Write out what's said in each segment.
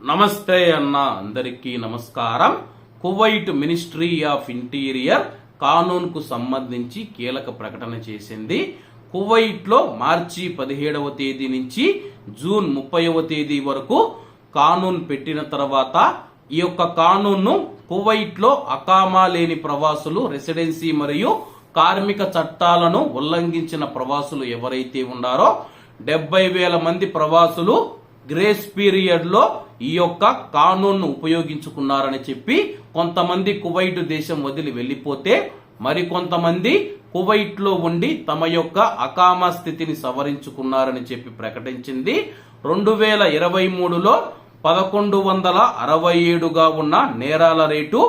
నమస్తే అన్న అందరికీ నమస్కారం. కువైట్ మినిస్ట్రీ ఆఫ్ ఇంటీరియర్ కానూన్కు సంబంధించి కీలక ప్రకటన చేసింది. కువైట్లో మార్చి పదిహేడవ తేదీ నుంచి జూన్ ముప్పైవ తేదీ వరకు కానూన్ పెట్టిన తర్వాత ఈ యొక్క కానూన్ను కువైట్లో అకామా లేని ప్రవాసులు రెసిడెన్సీ మరియు కార్మిక చట్టాలను ఉల్లంఘించిన ప్రవాసులు ఎవరైతే ఉన్నారో డెబ్బై వేల మంది ప్రవాసులు గ్రేస్ పీరియడ్లో ఈ యొక్క కానూన్ను ఉపయోగించుకున్నారని చెప్పి కొంతమంది కువైట్ దేశం వదిలి వెళ్ళిపోతే మరికొంతమంది కువైట్లో ఉండి తమ యొక్క అకామా స్థితిని సవరించుకున్నారని చెప్పి ప్రకటించింది. రెండు వేల ఇరవై మూడులో పదకొండు వందల అరవై ఏడుగా ఉన్న నేరాల రేటు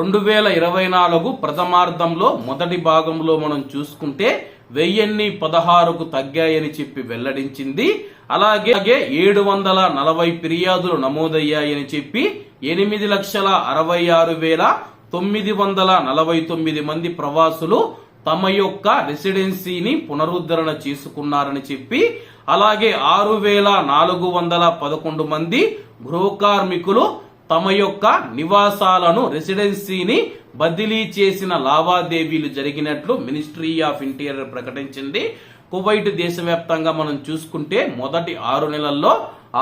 రెండు వేల ఇరవై నాలుగు ప్రథమార్థంలో మొదటి భాగంలో మనం చూసుకుంటే వెయ్యిన్ని పదహారుకు తగ్గాయని చెప్పి వెల్లడించింది. అలాగే అలాగే ఏడు వందల నలభై ఫిర్యాదులు నమోదయ్యాయని చెప్పి ఎనిమిది లక్షల అరవై ఆరు వేల తొమ్మిది వందల నలభై తొమ్మిది మంది ప్రవాసులు తమ యొక్క రెసిడెన్సీని పునరుద్ధరణ చేసుకున్నారని చెప్పి అలాగే ఆరు వేల నాలుగు వందల పదకొండు మంది గృహ కార్మికులు తమ యొక్క నివాసాలను రెసిడెన్సీని బదిలీ చేసిన లావాదేవీలు జరిగినట్లు మినిస్ట్రీ ఆఫ్ ఇంటీరియర్ ప్రకటించింది. కువైట్ దేశవ్యాప్తంగా మనం చూసుకుంటే మొదటి ఆరు నెలల్లో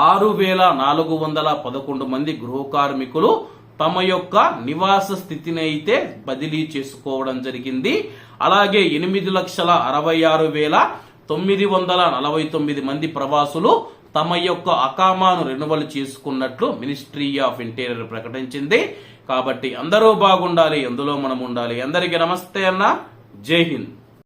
ఆరు వేల నాలుగు వందల పదకొండు మంది గృహ కార్మికులు తమ యొక్క నివాస స్థితిని అయితే బదిలీ చేసుకోవడం జరిగింది. అలాగే ఎనిమిది లక్షల అరవై ఆరు వేల తొమ్మిది వందల నలభై తొమ్మిది మంది ప్రవాసులు తమ యొక్క అకామాను రెన్యువల్ చేసుకున్నట్లు మినిస్ట్రీ ఆఫ్ ఇంటీరియర్ ప్రకటించింది. కాబట్టి అందరూ బాగుండాలి అందులో మనం ఉండాలి. అందరికీ నమస్తే అన్న. జై హింద్.